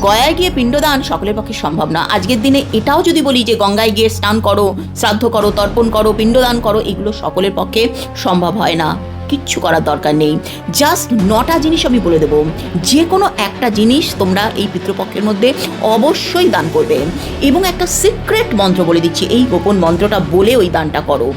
গয়ায় গিয়ে পিণ্ডদান সকলের পক্ষে সম্ভব না। আজকের দিনে এটাও যদি বলি যে গঙ্গায় গিয়ে স্নান করো, শ্রাদ্ধ করো, তর্পণ করো, পিণ্ডদান করো, এগুলো সকলের পক্ষে সম্ভব হয় না। কিচ্ছু করার দরকার নেই। জাস্ট নটা জিনিস আমি বলে দেবো। যে কোনো একটা জিনিস তোমরা এই পিতৃপক্ষের মধ্যে অবশ্যই দান করবে। এবং একটা সিক্রেট মন্ত্র বলে দিচ্ছি। এই গোপন মন্ত্রটা বলে ওই দানটা করো।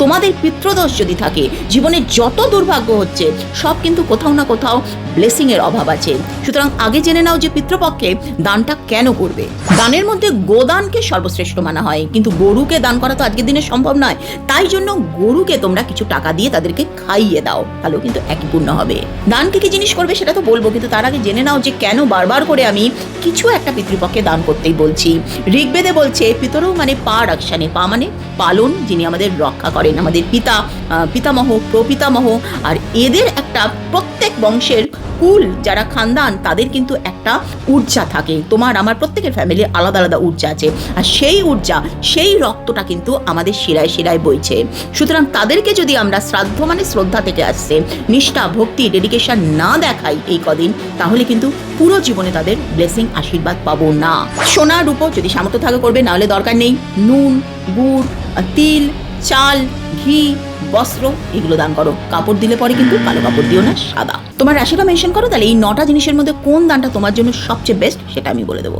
তোমাদের পিতৃদোষ যদি থাকে, জীবনে যত দুর্ভাগ্য হচ্ছে, সব কিন্তু কোথাও না কোথাও ব্লেসিং এর অভাব আছে। সুতরাং আগে জেনে নাও যে পিতৃপক্ষে দানটা কেন করবে। দানের মধ্যে গোদানকে সর্বশ্রেষ্ঠ মানা হয়, কিন্তু গরুকে দান করা তো আজকের দিনে সম্ভব নয়। তাই জন্য গরুকে তোমরা কিছু টাকা দিয়ে তাদেরকে খাইয়ে দাও, তাহলেও কিন্তু একই পূর্ণ হবে। দান কি কি জিনিস করবে সেটা তো বলব, কিন্তু তার আগে জেনে নাও যে কেন বারবার করে আমি কিছু একটা পিতৃপক্ষে দান করতেই বলছি। ঋগ্বেদে বলছে পিতরও মানে পা রাকসানে পা মানে পালন যিনি আমাদের রক্ষা করেন আমাদের পিতা পিতামহ, প্রপিতামহ, আর এদের একটা প্রত্যেক বংশের কুল যারা খানদান, তাদের কিন্তু একটা ঊর্জা থাকে। তোমার, আমার প্রত্যেকের ফ্যামিলির আলাদা আলাদা ঊর্জা আছে। আর সেই ঊর্জা সেই রক্তটা কিন্তু আমাদের শিরায় শিরায় বইছে। সুতরাং তাদেরকে যদি আমরা শ্রাদ্ধ মানে শ্রদ্ধা থেকে আসছে, নিষ্ঠা, ভক্তি ডেডিকেশন না দেখাই এই কদিন, তাহলে কিন্তু পুরো জীবনে তাদের ব্লেসিং আশীর্বাদ পাবো না। সোনা রূপো যদি সামর্থ্য থাকে করবে, নাহলে দরকার নেই। নুন, গুড়, তিল চাল, ঘি, বস্ত্র এগুলো দান করো। কাপড় দিলে পরে কিন্তু কালো কাপড় দিও না, সাদা। তোমার রাশিটা মেনশন করো, তাহলে এই নটা জিনিসের মধ্যে কোন দানটা তোমার জন্য সবচেয়ে বেস্ট সেটা আমি বলে দেবো।